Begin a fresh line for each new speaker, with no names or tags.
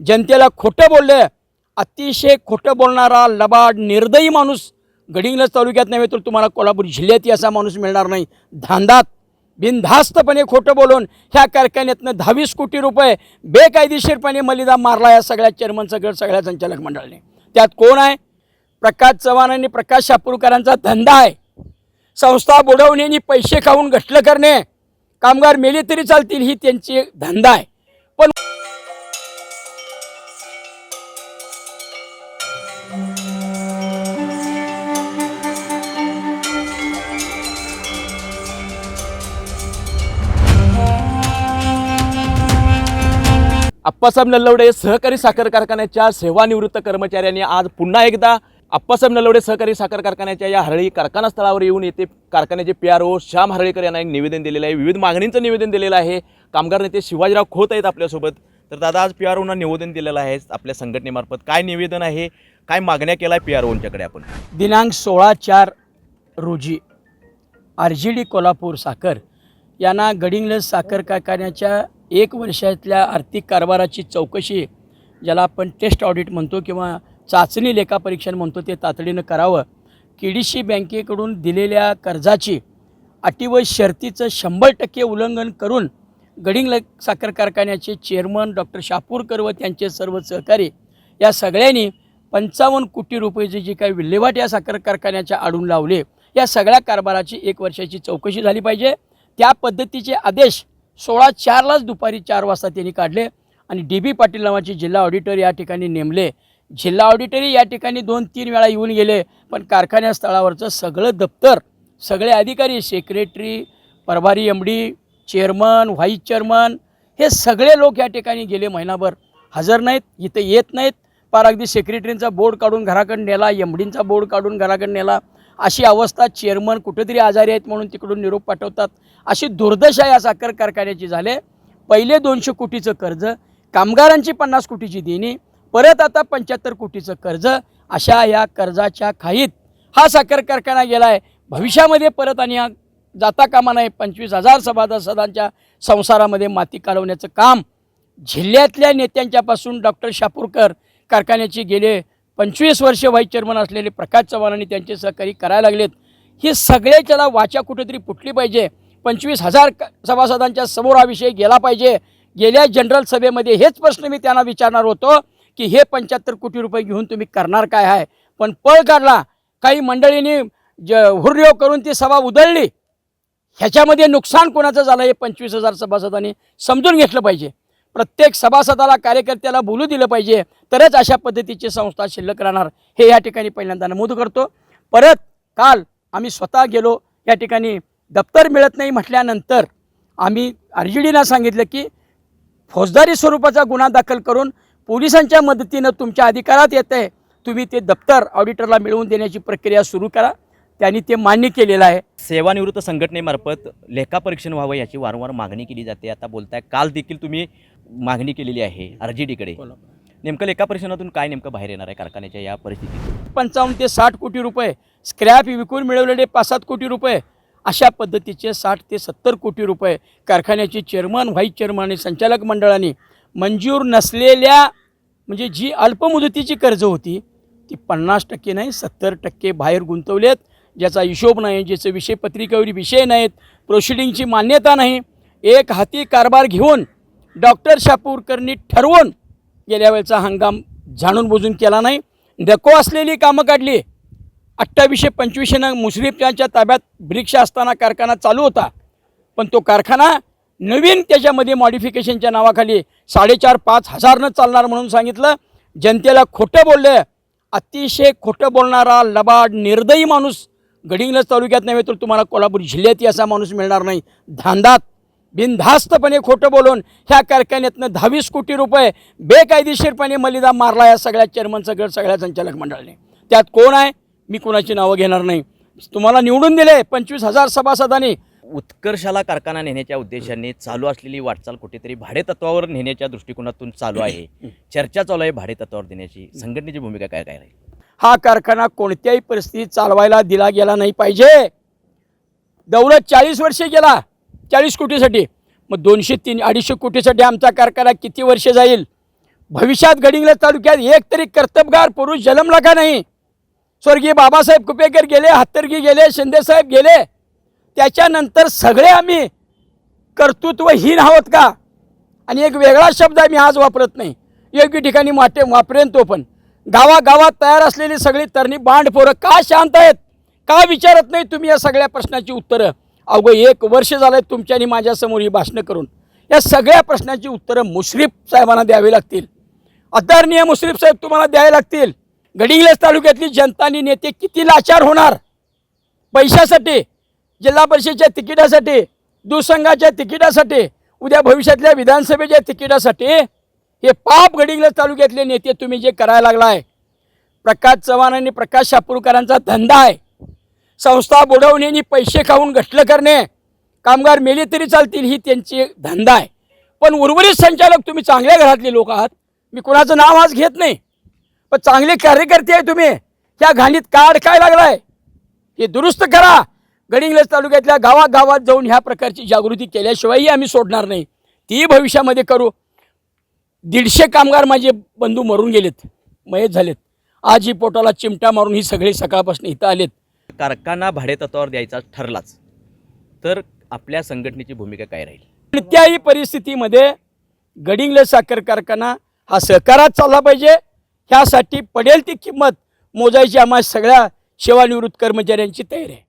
जनतेला खोटं बोललं अतिशय खोटं बोलणारा लबाड निर्दयी माणूस गडिंग्लज तालुक्यात नव्हे तर तुम्हाला कोल्हापूर जिल्ह्यातही असा माणूस मिळणार नाही. धांदात बिनधास्तपणे खोटं बोलून ह्या कारखान्यातनं दहावीस कोटी रुपये बेकायदेशीरपणे मलिदा मारला या सगळ्या चेअरमन सगळं सगळ्या संचालक मंडळाने. त्यात कोण आहे? प्रकाश चव्हाण आणि प्रकाश शापूरकरांचा धंदा आहे. संस्था बुडवणे आणि पैसे खाऊन घटलं करणे. कामगार मेले तरी चालतील ही त्यांची धंदा आहे. पण
अप्पासाहेब नल्लवडे सहकारी साखर कारखान्याच्या सेवानिवृत्त कर्मचाऱ्यांनी आज पुन्हा एकदा अप्पासाहेब नलवडे सहकारी साखर कारखान्याच्या या हरळी कारखाना स्थळावर येऊन येथे कारखान्याचे P R O Shyam Haralikar यांना एक निवेदन दिलेलं आहे. विविध मागणींचं निवेदन दिलेलं आहे. कामगार नेते शिवाजीराव खोत आहेत आपल्यासोबत. तर दादा आज पी आर ओना निवेदन दिलेलं आहे आपल्या संघटनेमार्फत. काय निवेदन आहे? काय मागण्या केल्या पी आर ओंच्याकडे आपण?
दिनांक सोळा चार रोजी आर जी डी कोल्हापूर साखर यांना गडिंग्लज साखर कारखान्याच्या एक वर्षातल्या आर्थिक कारभाराची चौकशी ज्याला आपण टेस्ट ऑडिट म्हणतो किंवा चाचणी लेखापरीक्षण म्हणतो ते तातडीनं करावं. के डी सी बँकेकडून दिलेल्या कर्जाची अटी व शर्तीचं शंभर टक्के उल्लंघन करून गडिंग साखर कारखान्याचे चेअरमन डॉक्टर शापूरकर व त्यांचे सर्व सहकारी या सगळ्यांनी पंचावन्न कोटी रुपयाची जी काही विल्हेवाट या साखर कारखान्याच्या आडून लावले. या सगळ्या कारभाराची एक वर्षाची चौकशी झाली पाहिजे. त्या पद्धतीचे आदेश सोळा चारलाच दुपारी चार वाजता त्यांनी काढले आणि डी बी पाटील नावाचे जिल्हा ऑडिटर या ठिकाणी नेमले. जिल्हा ऑडिटरही या ठिकाणी दोन तीन वेळा येऊन गेले पण कारखान्या स्थळावरचं सगळं दप्तर सगळे अधिकारी सेक्रेटरी प्रभारी M D chairman vice chairman हे सगळे लोक या ठिकाणी गेले महिनाभर. हजर नाहीत इथं येत नाहीत. पार अगदी सेक्रेटरींचा बोर्ड काढून घराकडे नेला एम डींचा बोर्ड काढून घराकडे नेला. अशी अवस्था चेअरमन कुठेतरी आजारी आहेत म्हणून तिकडून निरोप पाठवतात. अशी दुर्दशा या साखर कारखान्याची झाले. पहिले दोनशे कोटीचं कर्ज कामगारांची पन्नास कोटीची देणी परत आता पंच्याहत्तर कोटीचं कर्ज अशा या कर्जाच्या खाईत हा साखर कारखाना गेला आहे भविष्यामध्ये परत आणि हा जाता कामा नये पंचवीस हजार सभासदांच्या संसारामध्ये माती कालवण्याचं काम जिल्ह्यातल्या नेत्यांच्यापासून डॉक्टर शापूरकर कारखान्याचे गेले पंचवीस वर्ष व्हाईस चेअरमन असलेले प्रकाश चव्हाण आणि त्यांचे सहकारी करायला लागलेत. हे सगळ्याच्याला वाचा कुठेतरी फुटली पाहिजे. पंचवीस हजार क- सभासदांच्या समोर हा विषय गेला पाहिजे. गेल्या जनरल सभेमध्ये हेच प्रश्न मी त्यांना विचारणार होतो की हे पंच्याहत्तर कोटी रुपये घेऊन तुम्ही करणार काय आहे? पण पळ काढला. काही मंडळींनी ज हुर्रेव करून ती सभा उधळली. ह्याच्यामध्ये नुकसान कोणाचं झालं हे पंचवीस हजार सभासदांनी समजून घेतलं पाहिजे. प्रत्येक सभासदाला कार्यकर्त्याला बोलू दिलं पाहिजे. तरच अशा पद्धतीची संस्था शिल्लक राहणार. हे या ठिकाणी पहिल्यांदा नमूद करतो. परत काल आम्ही स्वतः गेलो. या ठिकाणी दप्तर मिळत नाही म्हटल्यानंतर आम्ही आर जी डीना सांगितलं की फौजदारी स्वरूपाचा गुन्हा दाखल करून पोलिसांच्या मदतीनं तुमच्या अधिकारात येत आहे. तुम्ही ते दप्तर ऑडिटरला मिळवून देण्याची प्रक्रिया सुरू करा. त्यांनी ते मान्य केलेलं आहे.
सेवानिवृत्त संघटनेमार्फत लेखापरीक्षण व्हावं याची वारंवार मागणी केली जाते. आता बोलताय काल देखील तुम्ही मागणी केलेली आहे आर जी डीकडे. नेमकं लेखापरीक्षणातून काय नेमकं बाहेर येणार आहे कारखान्याच्या या परिस्थितीत
पंचावन्न ते साठ कोटी रुपये स्क्रॅप विकून मिळवलेले पाच सात कोटी रुपये. अशा पद्धतीचे साठ ते सत्तर कोटी रुपये कारखान्याचे चेअरमन व्हाईस चेअरमन आणि संचालक मंडळाने मंजूर नसलेल्या म्हणजे जी अल्पमुदतीची कर्ज होती ती पन्नास टक्के नाही सत्तर टक्के बाहेर गुंतवलेत. ज्याचा हिशोब नाही ज्याचे विषय पत्रिकेवर विषय नाहीत प्रोसिडिंगची मान्यता नाही. एक हाती कारभार घेऊन डॉक्टर शापूरकरनी ठरवून गेल्या वेळचा हंगाम जाणून बुजून केला नाही. नको असलेली कामं काढली. अठ्ठावीसशे पंचवीसशेनं नग यांच्या ताब्यात ब्रिक्ष असताना कारखाना चालू होता. पण तो कारखाना नवीन त्याच्यामध्ये मॉडिफिकेशनच्या नावाखाली साडेचार पाच हजारनं चालणार म्हणून सांगितलं. जनतेला खोटं बोललं. अतिशय खोटं बोलणारा लबाड निर्दयी माणूस गडिंगलज तालुक्यात नव्हे तर तुम्हाला कोल्हापूर जिल्ह्यातही असा माणूस मिळणार नाही. धांदात. बिनधास्तपणे खोटं बोलून ह्या कारखान्यातनं दहावीस कोटी रुपये बेकायदेशीरपणे मलिदा मारला या सगळ्या चेअरमन सगळं सगळ्या संचालक मंडळाने. त्यात कोण आहे? मी कोणाची नावं घेणार नाही. तुम्हाला निवडून दिले पंचवीस हजार सभासदांनी.
उत्कर्षाला कारखाना नेण्याच्या उद्देशाने चालू असलेली वाटचाल कुठेतरी भाडेतत्वावर नेण्याच्या दृष्टिकोनातून चालू आहे. चर्चा चालू आहे भाडेतत्वावर देण्याची. संघटनेची भूमिका काय काय राहील
हा कारखाना कोणत्याही परिस्थितीत चालवायला दिला गेला नाही पाहिजे. दौलत चाळीस वर्षे गेला. चाळीस कोटीसाठी. मग दोनशे तीन अडीचशे कोटीसाठी आमचा कारखाना किती वर्ष जाईल? भविष्यात गडिंग्लज तालुक्यात एक तरी कर्तबगार पुरुष जन्मला का नाही? स्वर्गीय बाबासाहेब कुपेकर गेले हातरगी गेले शिंदेसाहेब गेले. त्याच्यानंतर सगळे आम्ही कर्तृत्वहीन आहोत का? आणि एक वेगळा शब्द आम्ही आज वापरत नाही. योग्य ठिकाणी माटे वापरेन तो पण. गावागावात तयार असलेली सगळी तरणी बांड पोरं का शांत आहेत? का विचारत नाही तुम्ही या सगळ्या प्रश्नाची उत्तरं? अवघं एक वर्ष झालं तुमच्या आणि माझ्यासमोर ही भाषणं करून. या सगळ्या प्रश्नांची उत्तरं मुश्रीफ साहेबांना द्यावी लागतील. आदरणीय मुश्रीफ साहेब तुम्हाला द्यावे लागतील. गडिंग्लज तालुक्यातली जनता आणि नेते किती लाचार होणार? पैशासाठी जिल्हा परिषदेच्या तिकिटासाठी दुसंघाच्या तिकिटासाठी उद्या भविष्यातल्या विधानसभेच्या तिकिटासाठी हे पाप गडिंग्लज तालुक्यातले नेते तुम्ही जे करायला लागलाय. प्रकाश चव्हाण आणि प्रकाश शापूरकरांचा धंदा आहे. संस्था बुडवणे आणि पैसे खाऊन घटलं करणे. कामगार मेले तरी चालतील ही त्यांची धंदा आहे. पण उर्वरित संचालक तुम्ही चांगल्या घरातले लोक आहात. मी कुणाचं नाव आज घेत नाही. पण चांगले कार्यकर्ते आहे तुम्ही. त्या घाणीत का अडकाय लागलाय? हे दुरुस्त करा. गडिंग्लज तालुक्यातल्या गावागावात जाऊन ह्या प्रकारची जागृती केल्याशिवायही आम्ही सोडणार नाही. ती भविष्यामध्ये करू. दीडशे कामगार माझे बंधू मरून गेलेत. मयत झालेत. आज ही पोटाला चिमटा मारून ही सगळे सकाळपासून इथं आलेत.
कारखाना भाडेतत्वावर द्यायचा ठरलाच तर आपल्या संघटनेची भूमिका काय राहील?
कोणत्याही परिस्थितीमध्ये गडिंगले साखर कारखाना हा सहकारात चालला पाहिजे. ह्यासाठी पडेल ती किंमत मोजायची आम्हा सगळ्या सेवानिवृत्त कर्मचाऱ्यांची तयारी आहे.